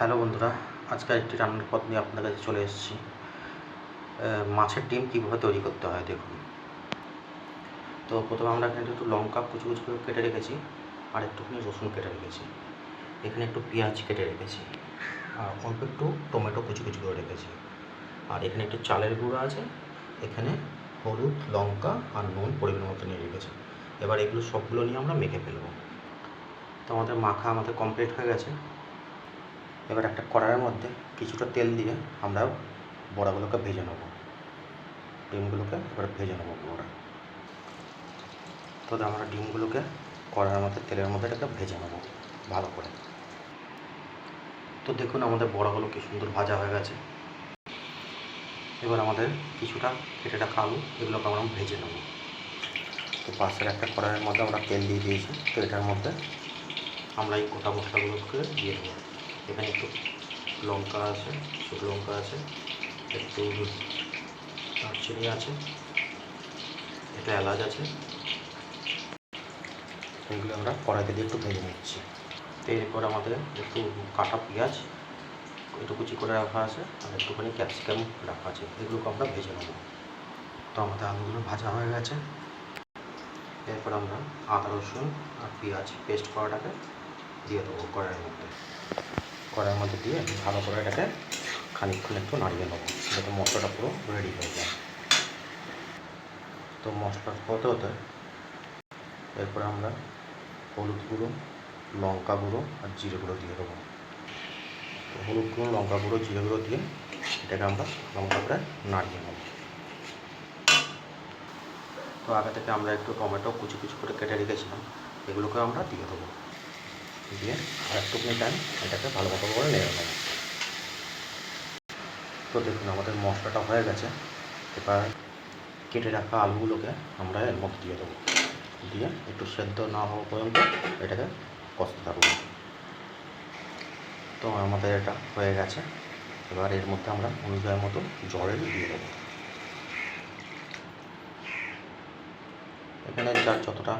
Hello বন্ধুরা, আজকে একটি রান্নার পদ নিয়ে আপনাদের কাছে চলে এসেছি। মাছের ডিম কীভাবে তৈরি করতে হয় দেখুন। তো প্রথমে আমরা এখানে একটু লঙ্কা কুচু কুচু করে কেটে রেখেছি, আর একটুখানি রসুন কেটে রেখেছি। এখানে একটু পেঁয়াজ কেটে রেখেছি, আর অল্প একটু টমেটো কুচি কুচি করে রেখেছি। আর এখানে একটু চালের গুঁড়ো আছে, এখানে হলুদ, লঙ্কা আর নুন পরিমাণ মতো নিয়ে রেখেছি। এবার এগুলো সবগুলো নিয়ে আমরা মেখে ফেলব। তো আমাদের মাখা আমাদের কমপ্লিট হয়ে গেছে। এবার একটা কড়াইয়ের মধ্যে কিছুটা তেল দিয়ে আমরা বড়াগুলোকে ভেজে নেব। ডিমগুলোকে এবার ভেজে নেব বড়া তো আমরা ডিমগুলোকে কড়াইয়ের মধ্যে, তেলের মধ্যে এটাকে ভেজে নেব ভালো করে। তো দেখুন আমাদের বড়াগুলো কি সুন্দর ভাজা হয়ে গেছে। এবার আমাদের কিছুটা কেটে রাখা আলু এগুলোকে আমরা ভেজে নেব। তো পাশের একটা কড়াইয়ের মধ্যে আমরা তেল দিয়ে দিয়েছি, তো এটার মধ্যে আমরা এই গোটা মশলাগুলোকে দিয়ে দেবো। এখানে একটু লঙ্কা আছে, শুকনো লঙ্কা আছে, একটু দারচিনি আছে, একটু এলাচ আছে। এইগুলো আমরা কড়াইতে দিয়ে একটু ভেজে নিচ্ছি। এরপর আমাদের একটু কাটা পেঁয়াজ একটু কুচি করে রাখা আছে, আর একটুখানি ক্যাপসিকাম রাখা আছে, এগুলোকে আমরা ভেজে নেব। তো আমাদের আলুগুলো ভাজা হয়ে গেছে। এরপর আমরা আদা রসুন আর পেঁয়াজ পেস্ট করাটাকে দিয়ে দেবো কড়াইয়ের মধ্যে। কড়াইয়ের মধ্যে দিয়ে ভালো করে এটাকে খানিকক্ষণ একটু নাড়িয়ে নেব। যাতে মশলাটা পুরো রেডি হয়ে যায়। তো মশলা হতে হতে এরপরে আমরা হলুদ গুঁড়ো, লঙ্কা গুঁড়ো আর জিরে গুঁড়ো দিয়ে দেবো। তো হলুদ গুঁড়ো, লঙ্কা গুঁড়ো, জিরে গুঁড়ো দিয়ে এটাকে আমরা লঙ্কা করে নাড়িয়ে নেব। তো আগে থেকে আমরা একটু টমেটো কুচি কুচি করে কেটে রেখেছিলাম এগুলোকে আমরা দিয়ে দেবো। দিয়ে আর টাইম এটাকে ভালো মতো করে নেড়ে নেব। তো দেখুন, আমাদের মশলাটা হয়ে গেছে। এবার কেটে রাখা আলুগুলোকে আমরা এর মধ্যে দিয়ে দেবো। দিয়ে একটু সেদ্ধ না হওয়া পর্যন্ত এটাকে কষতে থাকব। তো আমাদের এটা হয়ে গেছে। এবার এর মধ্যে আমরা অনুযায়ী মতো জল দিয়ে দেবো। এখানে যার যতটা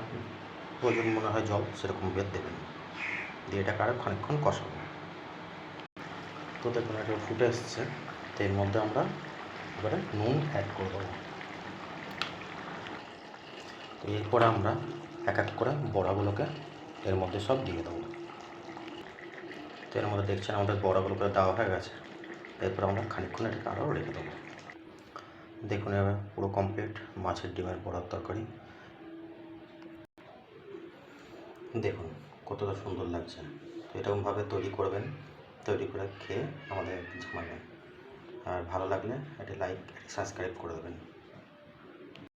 প্রয়োজন মনে হয় জল, সেরকম বেদ দেবেন। দিয়ে এটাকে আরও খানিকক্ষণ কষাবো। তো দেখুন এটা ফুটে এসছে, তো এর মধ্যে আমরা এবারে নুন অ্যাড করে দেবো। তো এরপরে আমরা এক এক করে বড়াগুলোকে এর মধ্যে সব দিয়ে দেবো। তো এর মধ্যে দেখছেন আমাদের বড়াগুলোকে দেওয়া হয়ে গেছে, এরপর আমরা খানিকক্ষণ এটাকে আরও রেখে দেবো। দেখুন এবার পুরো কমপ্লিট মাছের ডিমের বড়ার তরকারি। দেখুন। কতটা সুন্দর লাগছে। তো এরকমভাবে তৈরি করবেন, তৈরি করে খেয়ে আমাদের জানাবেন আর ভালো লাগলে একটা লাইক সাবস্ক্রাইব করে দেবেন।